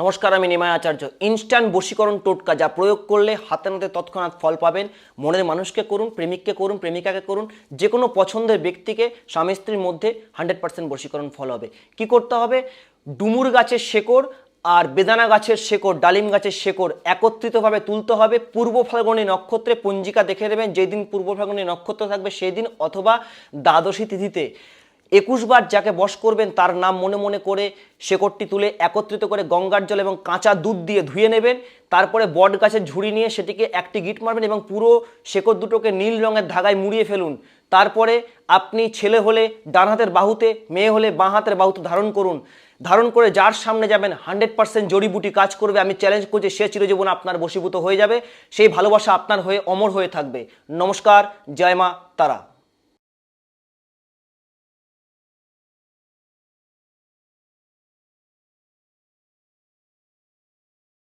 নমস্কার, আমি নিমায় আচার্য। ইনস্ট্যান্ট বশীকরণ টোটকা যা প্রয়োগ করলে হাতে নাতে তৎক্ষণাৎ ফল পাবেন। মনের মানুষকে করুন, প্রেমিককে করুন, প্রেমিকাকে করুন। যে কোনো পছন্দের ব্যক্তিকে স্বামী স্ত্রীর মধ্যে হান্ড্রেড পার্সেন্ট বশীকরণ ফল হবে। কি করতে হবে? ডুমুর গাছের শেকড় আর বেদানা গাছের শেকড়, ডালিম গাছের শেকড় একত্রিতভাবে তুলতে হবে। পূর্ব ফাল্গুনী নক্ষত্রে পঞ্জিকা দেখে নেবেন। যেদিন পূর্ব ফাল্গুনী নক্ষত্র থাকবে সেই দিন অথবা দ্বাদশী তিথিতে। একুশ বার যাকে বশ করবেন, তার নাম মনে মনে করে শেকড়টি তুলে একত্রিত করে গঙ্গার জল এবং কাঁচা দুধ দিয়ে ধুয়ে নেবেন। তারপরে বট গাছের ঝুড়ি নিয়ে সেটিকে একটি গিট মারবেন এবং পুরো শেকড় দুটোকে নীল রঙের ধাগায় মুড়িয়ে ফেলুন। তারপরে আপনি ছেলে হলে ডান হাতের বাহুতে, মেয়ে হলে বাঁ হাতের বাহুতে ধারণ করুন। ধারণ করে যার সামনে যাবেন, হান্ড্রেড পার্সেন্ট জড়িবুটি কাজ করবে। আমি চ্যালেঞ্জ করছি, সে চিরজীবন আপনার বশীভূত হয়ে যাবে। সেই ভালোবাসা আপনার হয়ে অমর হয়ে থাকবে। নমস্কার, জয় মা তারা।